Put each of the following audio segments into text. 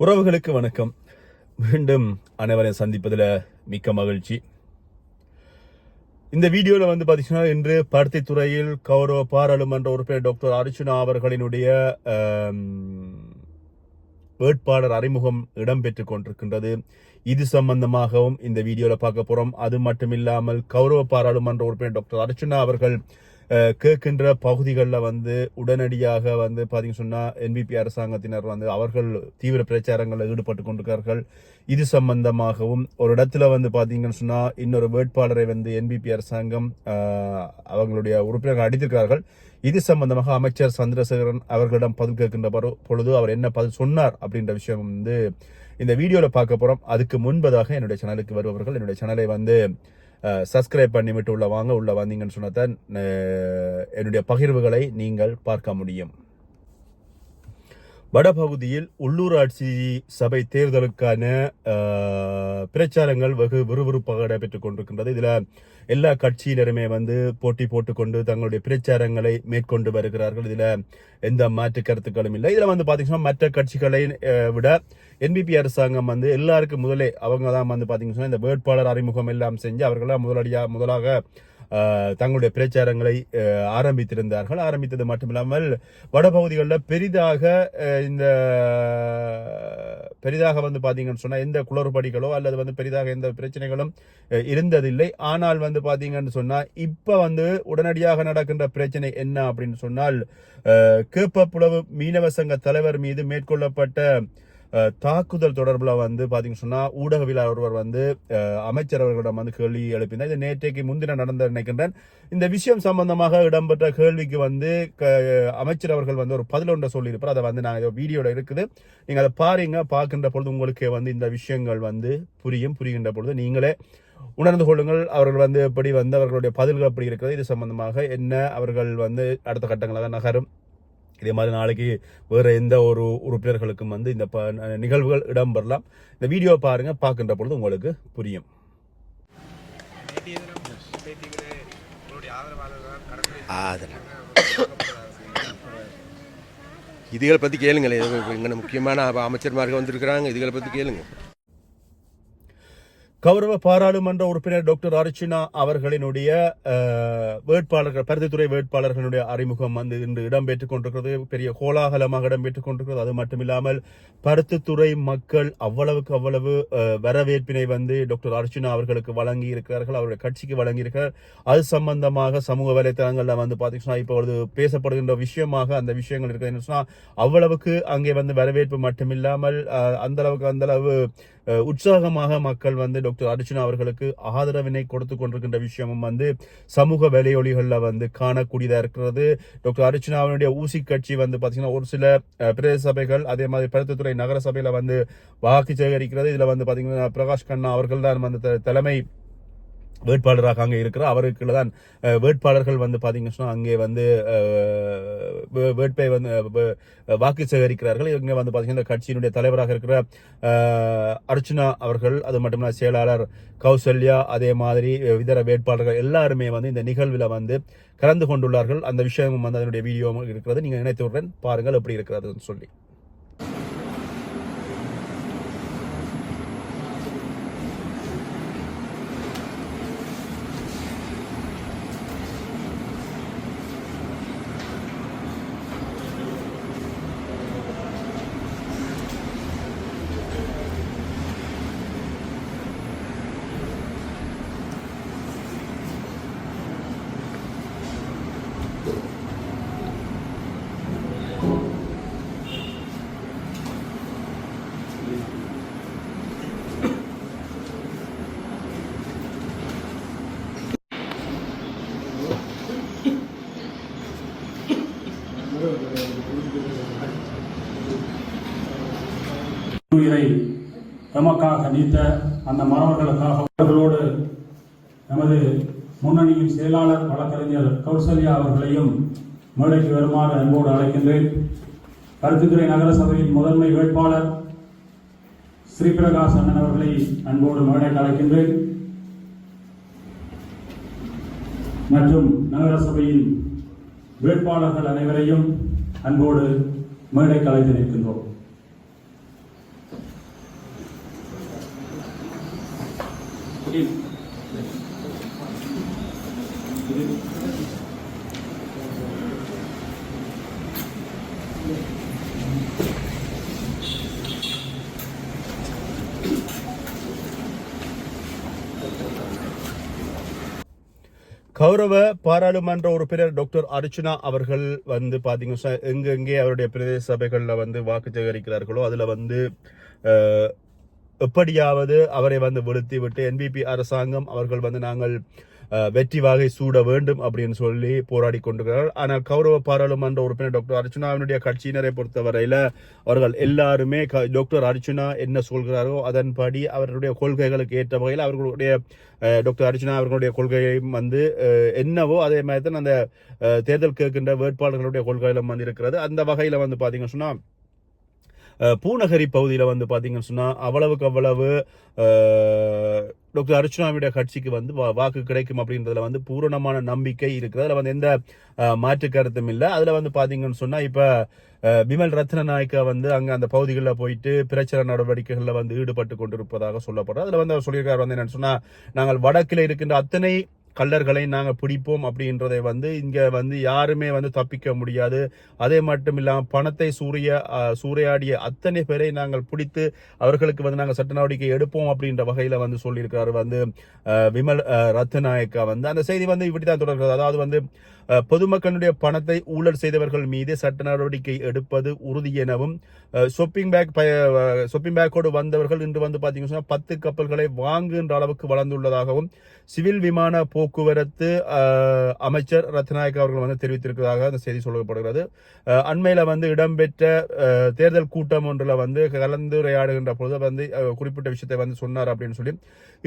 உறவுகளுக்கு வணக்கம். மீண்டும் அனைவரையும் சந்திப்பதில் மிக்க மகிழ்ச்சி. இந்த வீடியோவில் வந்து பார்த்தீங்கன்னா இன்று பருத்தித்துறையில் கௌரவ பாராளுமன்ற உறுப்பினர் டாக்டர் அர்ச்சுனா அவர்களினுடைய வேட்பாளர் அறிமுகம் இடம்பெற்றுக் கொண்டிருக்கின்றது. இது சம்பந்தமாகவும் இந்த வீடியோவில் பார்க்க போகிறோம் அது மட்டுமில்லாமல் கௌரவ பாராளுமன்ற உறுப்பினர் டாக்டர் அர்ச்சுனா அவர்கள் கேட்கின்ற பகுதிகளில் வந்து உடனடியாக வந்து பார்த்தீங்கன்னு சொன்னால் என்பிபி அரசாங்கத்தினர் வந்து அவர்கள் தீவிர பிரச்சாரங்களில் ஈடுபட்டு கொண்டிருக்கிறார்கள். இது சம்பந்தமாகவும் ஒரு இடத்துல வந்து பார்த்தீங்கன்னு சொன்னால் இன்னொரு வேட்பாளரை வந்து என்பிபி அரசாங்கம் அவங்களுடைய உறுப்பினர்கள் அடித்திருக்கிறார்கள். இது சம்பந்தமாக அமைச்சர் சந்திரசேகரன் அவர்களிடம் பதில் கேட்கின்ற பொழுது அவர் என்ன பதில் சொன்னார் அப்படின்ற விஷயம் வந்து இந்த வீடியோவில் பார்க்க போகிறோம் அதுக்கு முன்பதாக என்னுடைய சேனலுக்கு வருபவர்கள் என்னுடைய சேனலை வந்து சப்ஸ்கிரைப் பண்ணி விட்டு உள்ள வாங்க. உள்ள வந்தீங்கன்னு சொன்னதான் என்னுடைய பகிர்வுகளை நீங்கள் பார்க்க முடியும். வடபகுதியில் உள்ளூராட்சி சபை தேர்தலுக்கான பிரச்சாரங்கள் வெகு விறுவிறுப்பாக நடைபெற்றுக் கொண்டிருக்கின்றது. இதில் எல்லா கட்சியினருமே வந்து போட்டி போட்டுக்கொண்டு தங்களுடைய பிரச்சாரங்களை மேற்கொண்டு வருகிறார்கள். இதில் எந்த மாற்று கருத்துக்களும் இல்லை. இதில் வந்து பார்த்தீங்கன்னா மற்ற கட்சிகளை விட என்பிபி அரசாங்கம் வந்து எல்லாருக்கும் முதலே அவங்க தான் வந்து பார்த்தீங்கன்னா இந்த வேட்பாளர் அறிமுகம் எல்லாம் செஞ்சு அவர்களாம் முதலடியாக முதலாக தங்களுடைய பிரச்சாரங்களை ஆரம்பித்திருந்தார்கள். ஆரம்பித்தது மட்டுமில்லாமல் வடபகுதிகளில் பெரிதாக இந்த பெரிதாக வந்து பார்த்தீங்கன்னு சொன்னால் எந்த குளறுபடிகளோ அல்லது வந்து பெரிதாக எந்த பிரச்சனைகளும் இருந்ததில்லை. ஆனால் வந்து பார்த்தீங்கன்னு சொன்னால் இப்போ வந்து உடனடியாக நடக்கின்ற பிரச்சனை என்ன அப்படின்னு சொன்னால் கேப்பப்புலவு மீனவ சங்க தலைவர் மீது மேற்கொள்ளப்பட்ட தாக்குதல் தொடர்பில் வந்து பார்த்தீங்கன்னு சொன்னால் ஊடகவியலாளர் ஒருவர் வந்து அமைச்சர் அவர்களிடம் வந்து கேள்வி எழுப்பினார். இது நேற்றைக்கு முன்தினம் நடந்த நினைக்கின்றேன். இந்த விஷயம் சம்பந்தமாக இடம்பெற்ற கேள்விக்கு வந்து க- அமைச்சர் அவர்கள் வந்து ஒரு பதில் ஒன்றை சொல்லியிருப்பார். அதை வந்து நான் வீடியோவில் இருக்குது. நீங்கள் அதை பாருங்க. பார்க்கின்ற பொழுது உங்களுக்கே வந்து இந்த விஷயங்கள் வந்து புரியும். புரிகின்ற பொழுது நீங்களே உணர்ந்து கொள்ளுங்கள். அவர்கள் வந்து எப்படி வந்து அவர்களுடைய பதில்கள் எப்படி இருக்கிறது? இது சம்பந்தமாக என்ன அவர்கள் வந்து அடுத்த கட்டங்களாக நகரும்? இதே மாதிரி நாளைக்கு வேற எந்த ஒரு உறுப்பினர்களுக்கும் வந்து இந்த ப- நிகழ்வுகள் இடம்பெறலாம். இந்த வீடியோ பாருங்க பார்க்கின்ற பொழுது உங்களுக்கு புரியும். இதுகளை பற்றி கேளுங்களேன். இங்கே முக்கியமான அமைச்சர்மார்கள் வந்திருக்கிறாங்க. இதுகளை பற்றி கேளுங்க. கௌரவ பாராளுமன்ற உறுப்பினர் டாக்டர் அர்ச்சனா அவர்களினுடைய வேட்பாளர்கள் பருத்தித்துறை வேட்பாளர்களுடைய அறிமுகம் வந்து இன்று இடம்பெற்றுக் கொண்டிருக்கிறது. பெரிய கோலாகலமாக இடம்பெற்றுக் கொண்டிருக்கிறது. அது மட்டுமில்லாமல் பருத்தித்துறை மக்கள் அவ்வளவுக்கு அவ்வளவு வரவேற்பினை வந்து டாக்டர் அர்ச்சனா அவர்களுக்கு வழங்கி இருக்கிறார்கள் அவருடைய கட்சிக்கு வழங்கி இருக்கிறார் அது சம்பந்தமாக சமூக வலைத்தளங்கள்ல வந்து பார்த்தீங்கன்னா இப்பொழுது பேசப்படுகின்ற விஷயமாக அந்த விஷயங்கள் இருக்கிறது அவ்வளவுக்கு அங்கே வந்து வரவேற்பு மட்டுமில்லாமல் அந்த அளவுக்கு அந்த அளவு உற்சாகமாக மக்கள் வந்து முத்து அர்ச்சனா அவர்களுக்கு ஆதரவினை கொடுத்து கொண்டிருக்கின்ற விஷயமும் வந்து சமூக வேலையொலிகளில் வந்து காணக்கூடியதாக இருக்கிறது. டாக்டர் அர்ச்சனாவினுடைய ஊசி கட்சி வந்து பார்த்தீங்கன்னா ஒரு சில பிரதேச சபைகள் அதே மாதிரி பருத்தத்துறை நகர சபையில் வந்து வாக்கு சேகரிக்கிறது. இதில் வந்து பார்த்தீங்கன்னா பிரகாஷ் கண்ணா அவர்கள் தான் வந்து த- தலைமை வேட்பாளராக அங்கே இருக்கிறார் அவருக்குள்ள தான் வேட்பாளர்கள் வந்து பார்த்தீங்கன்னா அங்கே வந்து வே- வேட்பை வந்து வாக்கு சேகரிக்கிறார்கள். இங்கே வந்து பார்த்தீங்கன்னா இந்த கட்சியினுடைய தலைவராக இருக்கிற அர்ச்சனா அவர்கள் அது மட்டுமில்ல செயலாளர் கௌசல்யா அதே மாதிரி இதர வேட்பாளர்கள் எல்லாருமே வந்து இந்த நிகழ்வில் வந்து கலந்து கொண்டுள்ளார்கள். அந்த விஷயமும் வந்து அதனுடைய வீடியோ இருக்கிறது. நீங்க நினைத்தவுடன் பாருங்கள் எப்படி இருக்கிறதுன்னு சொல்லி. உயிரை எமக்காக நீத்த அந்த மாணவர்களுக்காக அவர்களோடு நமது முன்னணியின் செயலாளர் வழக்கறிஞர் கௌசல்யா அவர்களையும் மேடைக்கு வருமாறு அன்போடு அழைக்கின்றேன். கருத்துத்துறை நகரசபையின் முதன்மை வேட்பாளர் ஸ்ரீபிரகாஷ் அண்ணன் அவர்களை அன்போடு மேடைக்கு அழைக்கின்றேன். மற்றும் நகரசபையின் வேட்பாளர்கள் அனைவரையும் அன்போடு மேடைக்கு அழைத்து நிற்கின்றோம். கௌரவ பாராளுமன்ற உறுப்பினர் டாக்டர் அர்ச்சுனா அவர்கள் வந்து பாத்தீங்கன்னா எங்கெங்கே அவருடைய பிரதேச சபைகளில் வந்து வாக்கு சேகரிக்கிறார்களோ அதுல வந்து எப்படியாவது அவரை வந்து வீழ்த்தி விட்டு என்பிபி அரசாங்கம் அவர்கள் வந்து நாங்கள் வெற்றி வாகை சூட வேண்டும் அப்படின்னு சொல்லி போராடி கொண்டிருக்கிறார்கள். ஆனால் கௌரவ பாராளுமன்ற உறுப்பினர் டாக்டர் அர்ச்சுனாவினுடைய கட்சியினரை பொறுத்தவரையில் அவர்கள் எல்லாருமே க- டாக்டர் அர்ச்சுனா என்ன சொல்கிறாரோ அதன்படி அவர்களுடைய கொள்கைகளுக்கு ஏற்ற வகையில் அவர்களுடைய டாக்டர் அர்ச்சுனா அவர்களுடைய கொள்கையும் வந்து என்னவோ அதே மாதிரி தான் அந்த தேர்தல் கேட்கின்ற வேட்பாளர்களுடைய கொள்கையிலும் வந்து இருக்கிறது. அந்த வகையில் வந்து பார்த்தீங்கன்னு சொன்னால் பூநகரி பகுதியில் வந்து பார்த்தீங்கன்னு சொன்னால் அவ்வளவுக்கு அவ்வளவு டாக்டர் அர்ச்சுனாவுடைய கட்சிக்கு வந்து வா- வாக்கு கிடைக்கும் அப்படின்றதுல வந்து பூரணமான நம்பிக்கை இருக்குது. அதில் வந்து எந்த மாற்று கருத்தும் இல்லை. அதில் வந்து பார்த்தீங்கன்னு சொன்னால் இப்போ பிமல் ரத்னநாயக்கா வந்து அங்கே அந்த பகுதிகளில் போயிட்டு பிரச்சார நடவடிக்கைகளில் வந்து ஈடுபட்டு கொண்டிருப்பதாக சொல்லப்படுறது அதில் வந்து அவர் சொல்லியிருக்காரு வந்து என்னென்னு சொன்னால் நாங்கள் வடக்கில் இருக்கின்ற அத்தனை கல்லர்களை நாங்கள் பிடிப்போம் அப்படின்றதை வந்து இங்கே வந்து யாருமே வந்து தப்பிக்க முடியாது. அதே மட்டும் இல்லாமல் பணத்தை சூரிய சூறையாடிய அத்தனை பேரை நாங்கள் பிடித்து அவர்களுக்கு வந்து நாங்கள் சட்ட நடவடிக்கை எடுப்போம் அப்படின்ற வகையில் வந்து சொல்லியிருக்காரு வந்து விமல் ரத்நாயக்கா வந்து. அந்த செய்தி வந்து இப்படி தான் தொடர்கிறது. அதாவது வந்து பொதுமக்களுடைய பணத்தை ஊழல் செய்தவர்கள் மீது சட்ட நடவடிக்கை எடுப்பது உறுதி எனவும் ஷொப்பிங் பேக் ஷொப்பிங் பேக்கோடு வந்தவர்கள் இன்று வந்து பார்த்தீங்கன்னா பத்து கப்பல்களை வாங்குகின்ற அளவுக்கு வளர்ந்துள்ளதாகவும் சிவில் விமான போக்குவரத்து அமைச்சர் ரத்நாயக் அவர்கள் வந்து தெரிவித்திருக்கிறதாக அந்த செய்தி சொல்லப்படுகிறது. அண்மையில் வந்து இடம்பெற்ற தேர்தல் கூட்டம் ஒன்றில் வந்து கலந்துரையாடுகின்ற பொழுது வந்து குறிப்பிட்ட விஷயத்தை வந்து சொன்னார் அப்படின்னு சொல்லி.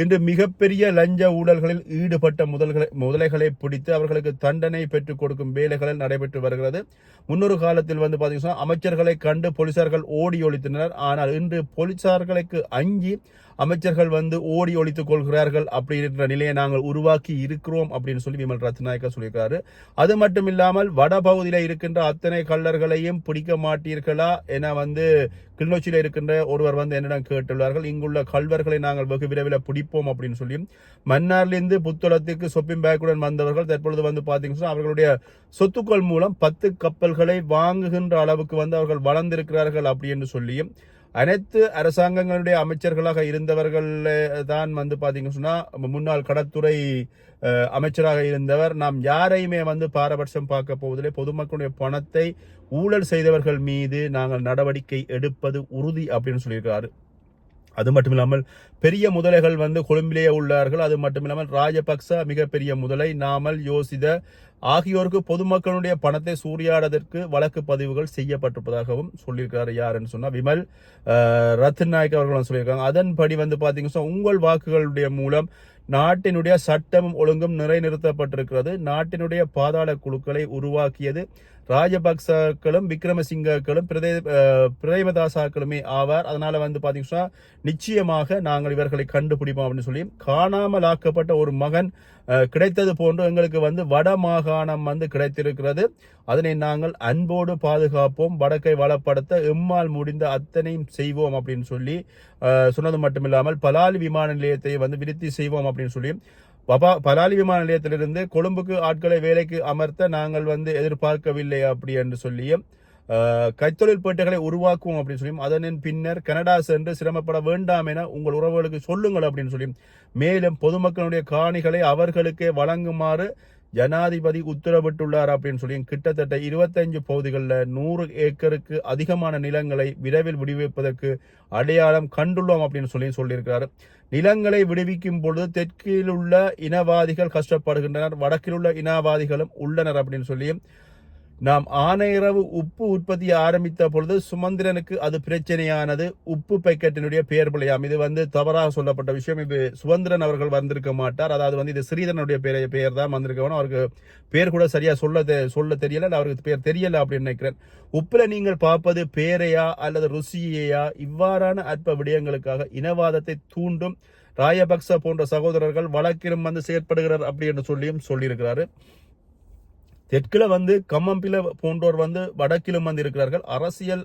இன்று மிகப்பெரிய லஞ்ச ஊழல்களில் ஈடுபட்ட முதல்களை முதலைகளை பிடித்து அவர்களுக்கு தண்டனை பெற்றுக் கொடுக்கும் வேலைகள் நடைபெற்று வருகிறது. முன்னொரு காலத்தில் வந்து பார்த்தீங்கன்னா அமைச்சர்களை கண்டு போலீசார்கள் ஓடி ஒழித்தனர். ஆனால் இன்று போலீசார்களுக்கு அஞ்சி அமைச்சர்கள் வந்து ஓடி ஒழித்துக் கொள்கிறார்கள் அப்படின்ற நிலையை நாங்கள் உருவாக்கி இருக்கிறோம் அப்படின்னு சொல்லி விமல் ரத்நாயக்கா சொல்லியிருக்காரு அது மட்டும் இல்லாமல் வட பகுதியில் இருக்கின்ற அத்தனை கள்ளர்களையும் பிடிக்க மாட்டீர்களா என வந்து கிளிநொச்சியில் இருக்கின்ற ஒருவர் வந்து என்னிடம் கேட்டுள்ளார்கள். இங்குள்ள கல்வர்களை நாங்கள் வெகு விரைவில் பிடிப்போம் அப்படின்னு சொல்லி. மன்னார்லேருந்து புத்தளத்துக்கு சொப்பிங் பேக்குடன் வந்தவர்கள் தற்பொழுது வந்து பார்த்தீங்கன்னா அவர்களுடைய சொத்துக்கள் மூலம் பத்து கப்பல்களை வாங்குகின்ற அளவுக்கு வந்து அவர்கள் வளர்ந்திருக்கிறார்கள் அப்படின்னு சொல்லியும் அனைத்து அரசாங்கங்களுடைய அமைச்சர்களாக இருந்தவர்கள் தான் வந்து பார்த்தீங்கன்னு சொன்னா முன்னாள் கடற்துறை அமைச்சராக இருந்தவர். நாம் யாரையுமே வந்து பாரபட்சம் பார்க்க போவதில்லை. பொதுமக்களுடைய பணத்தை ஊழல் செய்தவர்கள் மீது நாங்கள் நடவடிக்கை எடுப்பது உறுதி அப்படின்னு சொல்லியிருக்காரு. அது மட்டும் இல்லாமல் பெரிய முதலைகள் வந்து கொழும்பிலேயே உள்ளார்கள். அது மட்டும் இல்லாமல் ராஜபக்ச மிகப்பெரிய முதலை. நாமல் யோசித ஆகியோருக்கு பொதுமக்களுடைய பணத்தை சூறையாடுவதற்கு வழக்கு பதிவுகள் செய்யப்பட்டிருப்பதாகவும் சொல்லியிருக்கிறார் யாருன்னு சொன்னால் விமல் அஹ், நாயக் அவர்களும் சொல்லியிருக்காங்க. அதன்படி வந்து பார்த்தீங்கன்னா உங்கள் வாக்குகளுடைய மூலம் நாட்டினுடைய சட்டமும் ஒழுங்கும் நிறைநிறுத்தப்பட்டிருக்கிறது நாட்டினுடைய பாதாள குழுக்களை உருவாக்கியது ராஜபக்சக்களும் விக்ரமசிங்கக்களும் பிரதே பிரேமதாசாக்களுமே ஆவார். அதனால வந்து பார்த்தீங்கன்னா நிச்சயமாக நாங்கள் இவர்களை கண்டுபிடிப்போம் அப்படின்னு சொல்லி காணாமல் ஆக்கப்பட்ட ஒரு மகன் கிடைத்தது போன்று எங்களுக்கு வந்து வடமாக மாகாணம் வந்து கிடைத்திருக்கிறது. அதனை நாங்கள் அன்போடு பாதுகாப்போம். வடக்கை வளப்படுத்த எம்மால் முடிந்த அத்தனையும் செய்வோம் அப்படின்னு சொல்லி சொன்னது மட்டுமில்லாமல் பலாலி விமான நிலையத்தை வந்து விருத்தி செய்வோம் அப்படின்னு சொல்லி. பபா பலாலி விமான நிலையத்திலிருந்து கொழும்புக்கு ஆட்களை வேலைக்கு அமர்த்த நாங்கள் வந்து எதிர்பார்க்கவில்லை அப்படி என்று சொல்லியும் கைத்தொழில் பேட்டைகளை உருவாக்குவோம் அப்படின்னு சொல்லியும் அதனின் பின்னர் கனடா சென்று சிரமப்பட வேண்டாம் என உங்கள் உறவுகளுக்கு சொல்லுங்கள் அப்படின்னு சொல்லியும் மேலும் பொதுமக்களுடைய காணிகளை அவர்களுக்கே வழங்குமாறு ஜனாதிபதி உத்தரவிட்டுள்ளார் அப்படின்னு சொல்லி கிட்டத்தட்ட இருபத்தஞ்சு பகுதிகளில் நூறு ஏக்கருக்கு அதிகமான நிலங்களை விரைவில் விடுவிப்பதற்கு அடையாளம் கண்டுள்ளோம் அப்படின்னு சொல்லி சொல்லியிருக்கிறார். நிலங்களை விடுவிக்கும் பொழுது தெற்கில் உள்ள இனவாதிகள் கஷ்டப்படுகின்றனர் வடக்கில் உள்ள இனவாதிகளும் உள்ளனர் அப்படின்னு சொல்லியும் நாம் ஆனையரவு உப்பு உற்பத்தி ஆரம்பித்த பொழுது சுமந்திரனுக்கு அது பிரச்சனையானது. உப்பு பேக்கெட்டினுடைய பெயர் பிள்ளையாம் இது வந்து தவறாக சொல்லப்பட்ட விஷயம். இது சுமந்திரன் அவர்கள் வந்திருக்க மாட்டார். அதாவது வந்து இது ஸ்ரீதரனுடைய பெயர் பெயர் தான் வந்திருக்கணும் அவருக்கு பேர் கூட சரியா சொல்ல தெ- சொல்ல தெரியல. அவருக்கு பேர் தெரியல அப்படின்னு நினைக்கிறேன். உப்புல நீங்கள் பார்ப்பது பேரையா அல்லது ருசியையா? இவ்வாறான அற்ப விடயங்களுக்காக இனவாதத்தை தூண்டும். ராயபக்ச போன்ற சகோதரர்கள் வழக்கிலும் வந்து செயற்படுகிறார் அப்படி என்று சொல்லியும் சொல்லியிருக்கிறாரு. தெற்கில் வந்து கம்மம்பில போன்றோர் வந்து வடக்கிலும் வந்து இருக்கிறார்கள். அரசியல்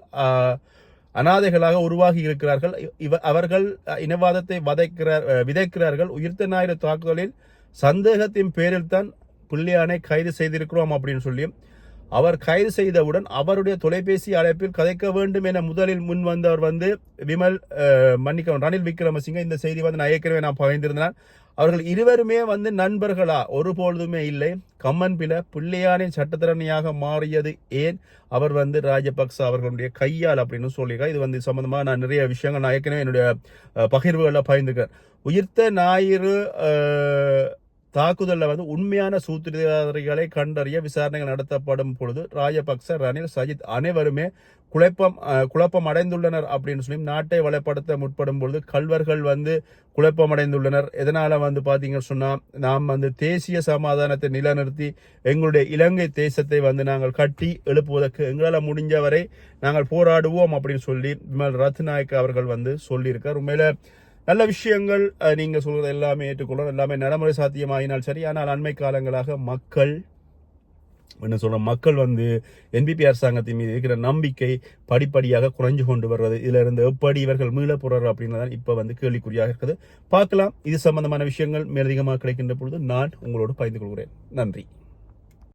அனாதைகளாக உருவாகி இருக்கிறார்கள். இவ அவர்கள் இனவாதத்தை வதைக்கிறார் விதைக்கிறார்கள். உயிர்த்த ஞாயிறு தாக்குதலில் சந்தேகத்தின் பேரில் தான் பிள்ளையானை கைது செய்திருக்கிறோம் அப்படின்னு சொல்லி அவர் கைது செய்தவுடன் அவருடைய தொலைபேசி அழைப்பில் கதைக்க வேண்டும் என முதலில் முன் வந்தவர் வந்து விமல் அஹ், ரணில் விக்ரமசிங்க. இந்த செய்தி வந்து நான் ஏற்கனவே நான் பகிர்ந்திருந்தேன். அவர்கள் இருவருமே வந்து நண்பர்களா? ஒருபொழுதுமே இல்லை. கம்மன் பில பிள்ளையானின் சட்டத்திறனையாக மாறியது ஏன்? அவர் வந்து ராஜபக்ச அவர்களுடைய கையால் அப்படின்னு சொல்லியிருக்கா இது வந்து சம்மந்தமாக நான் நிறைய விஷயங்கள் நான் ஏற்கனவே என்னுடைய பகிர்வுகளில் பகிர்ந்துக்கிறேன். உயிர்த்த ஞாயிறு தாக்குதலில் வந்து உண்மையான சூத்திரதாரிகளை கண்டறிய விசாரணைகள் நடத்தப்படும் பொழுது ராஜபக்ச ரணில் சஜித் அனைவருமே குழப்பம் குழப்பம் அடைந்துள்ளனர் அப்படின்னு சொல்லி நாட்டை வளப்படுத்த முற்படும் பொழுது கல்வர்கள் வந்து குழப்பம் அடைந்துள்ளனர் வந்து பார்த்தீங்கன்னு சொன்னால் நாம் வந்து தேசிய சமாதானத்தை நிலைநிறுத்தி எங்களுடைய இலங்கை தேசத்தை வந்து நாங்கள் கட்டி எழுப்புவதற்கு எங்களால் முடிஞ்ச வரை நாங்கள் போராடுவோம் அப்படின்னு சொல்லி விமல் ரத்நாயக் அவர்கள் வந்து சொல்லியிருக்கார். உண்மையில நல்ல விஷயங்கள் நீங்கள் சொல்கிறது எல்லாமே ஏற்றுக்கொள்ளும் எல்லாமே நடைமுறை சாத்தியமாகினால் சரி. ஆனால் அண்மை காலங்களாக மக்கள் என்ன சொல்கிறோம் மக்கள் வந்து என்பிபி அரசாங்கத்தின் மீது இருக்கிற நம்பிக்கை படிப்படியாக குறைஞ்சு கொண்டு வர்றது இதில் இருந்து எப்படி இவர்கள் மீள போறாரு அப்படின்னு தான் இப்போ வந்து கேள்விக்குறியாக இருக்குது. பார்க்கலாம். இது சம்பந்தமான விஷயங்கள் மேலதிகமாக கிடைக்கின்ற பொழுது நான் உங்களோடு பகிர்ந்து கொள்கிறேன். நன்றி.